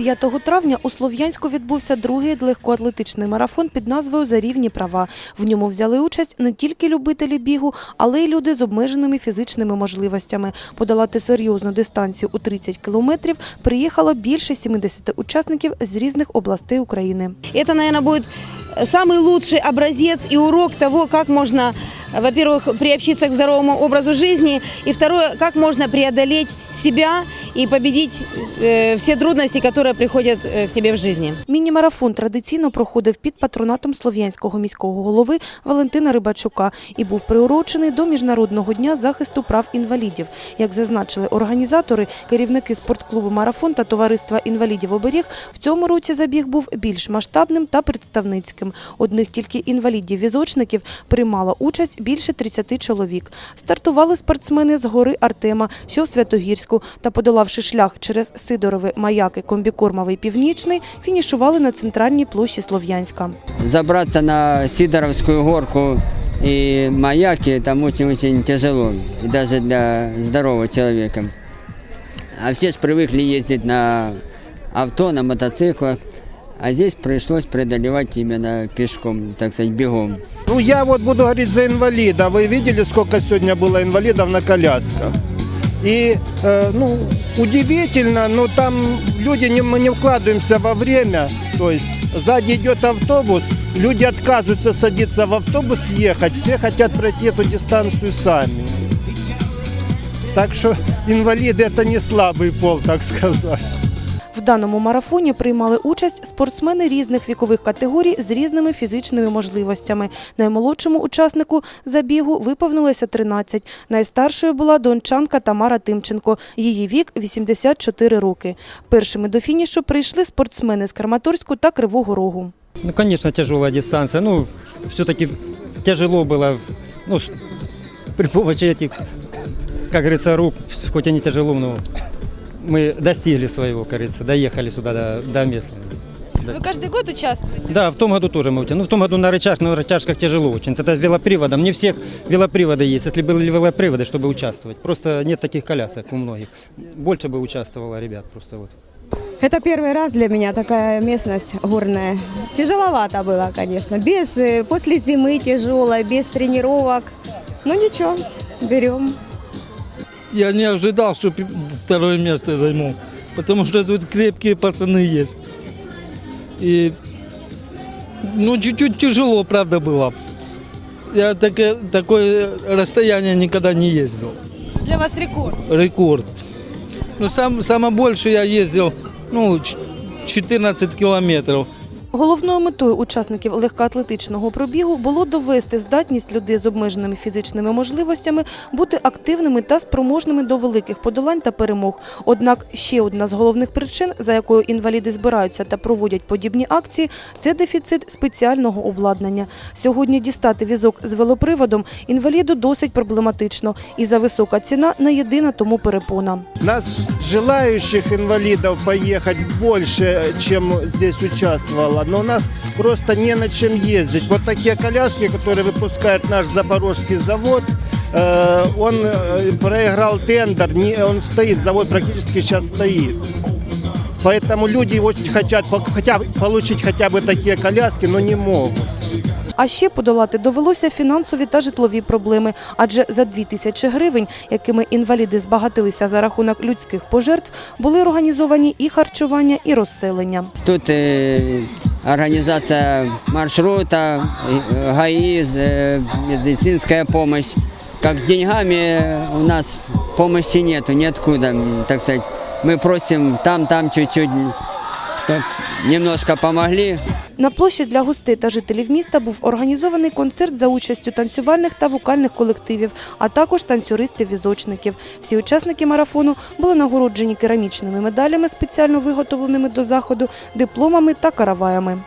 5 травня у Слов'янську відбувся другий легкоатлетичний марафон під назвою За рівні права. В ньому взяли участь не тільки любителі бігу, але й люди з обмеженими фізичними можливостями. Подолати серйозну дистанцію у 30 кілометрів приїхало більше 70 учасників з різних областей України. Это, наверное, будет самый лучший образец урок того, как можно, во-первых, приобщиться к здоровому образу жизни, и второе, как можно преодолеть себя и победить э, все трудности, которые приходят э, к тебе в жизни. Міні-марафон традиційно проходив під патронатом Слов'янського міського голови Валентина Рибачука і був приурочений до Міжнародного дня захисту прав інвалідів. Як зазначили організатори, керівники спортклубу «Марафон» та товариства інвалідів «Оберіг», в цьому році забіг був більш масштабним та представницьким. Одних тільки інвалідів-візочників приймало участь більше 30 чоловік. Стартували спортсмени з гори Артема, що в Святогірську, та подолавши шлях через Сидорове, Маяки, Комбікормовий, Північний, фінішували на центральній площі Слов'янська. забраться на Сидоровскую горку и маяки там очень-очень тяжело, и даже для здорового человека. А все же привыкли ездить на авто, на мотоциклах, а здесь пришлось преодолевать именно пешком, так сказать, бегом. Ну, я вот буду говорить за инвалида. Вы видели, сколько сегодня было инвалидов на колясках? И, э, ну, удивительно, но там люди, не, мы не вкладываемся во время. То есть сзади идет автобус, люди отказываются садиться в автобус, ехать. Все хотят пройти эту дистанцию сами. Так что инвалиды это не слабый пол, так сказать. В даному марафоні приймали участь спортсмени різних вікових категорій з різними фізичними можливостями. Наймолодшому учаснику забігу виповнилося 13. Найстаршою була дончанка Тамара Тимченко. Її вік 84 роки. Першими до фінішу прийшли спортсмени з Краматорську та Кривого Рогу. Ну, конечно, тяжелая дистанция. Ну, все-таки тяжело было, ну, при помощи этих, как говорится, рук, хоть и не тяжело, но мы достигли своего, как говорится, доехали сюда до, до места. Да. Ви кожен год участвуєте? Да, в том году тоже мы участвовали. Ну, в том году на рычаг, на рычажках тяжело очень. Это с велоприводом. Не всех велоприводы есть. Если были велоприводы, чтобы участвовать. Просто нет таких колясок у многих. Больше бы участвовало ребят просто вот. Это первый раз для меня такая местность горная. Тяжеловато было, конечно. Без, э, после зимы тяжело, без тренировок. Ну ничего, берем. Я не ожидал, что второе место займу, потому что тут крепкие пацаны есть. И, ну, чуть-чуть тяжело, правда, было. Я таке, такое расстояние никогда не ездил. Для вас рекорд. Рекорд. Ну, сам, самое больше я ездил, ну, 14 километров. Головною метою учасників легкоатлетичного пробігу було довести здатність людей з обмеженими фізичними можливостями бути активними та спроможними до великих подолань та перемог. Однак ще одна з головних причин, за якою інваліди збираються та проводять подібні акції, це дефіцит спеціального обладнання. Сьогодні дістати візок з велоприводом інваліду досить проблематично, і за висока ціна не єдина тому перепона. Нас желающих инвалидов поехать больше, чем здесь участвовало, но у нас просто не на чем ездить. Вот такие коляски, которые выпускает наш запорожский завод, э, он э, проиграл тендер, не, он стоит, завод практически сейчас стоит. Поэтому люди очень хотят по- хотя, бы получить хотя бы такие коляски, но не могут. А ще подолати довелося фінансові та житлові проблеми, адже за 2 тисячі гривень, якими інваліди збагатилися за рахунок людських пожертв, були організовані і харчування, і розселення. Тут э, организация маршрута, э, ГАИ, э, медицинская помощь. Как деньгами у нас помощи нету, ниоткуда, м, так сказать. Мы просим там-там чуть-чуть, кто немножко помогли, на площі для гостей та жителів міста був організований концерт за участю танцювальних та вокальних колективів, а також танцюристів-візочників. Всі учасники марафону були нагороджені керамічними медалями, спеціально виготовленими до заходу, дипломами та караваями.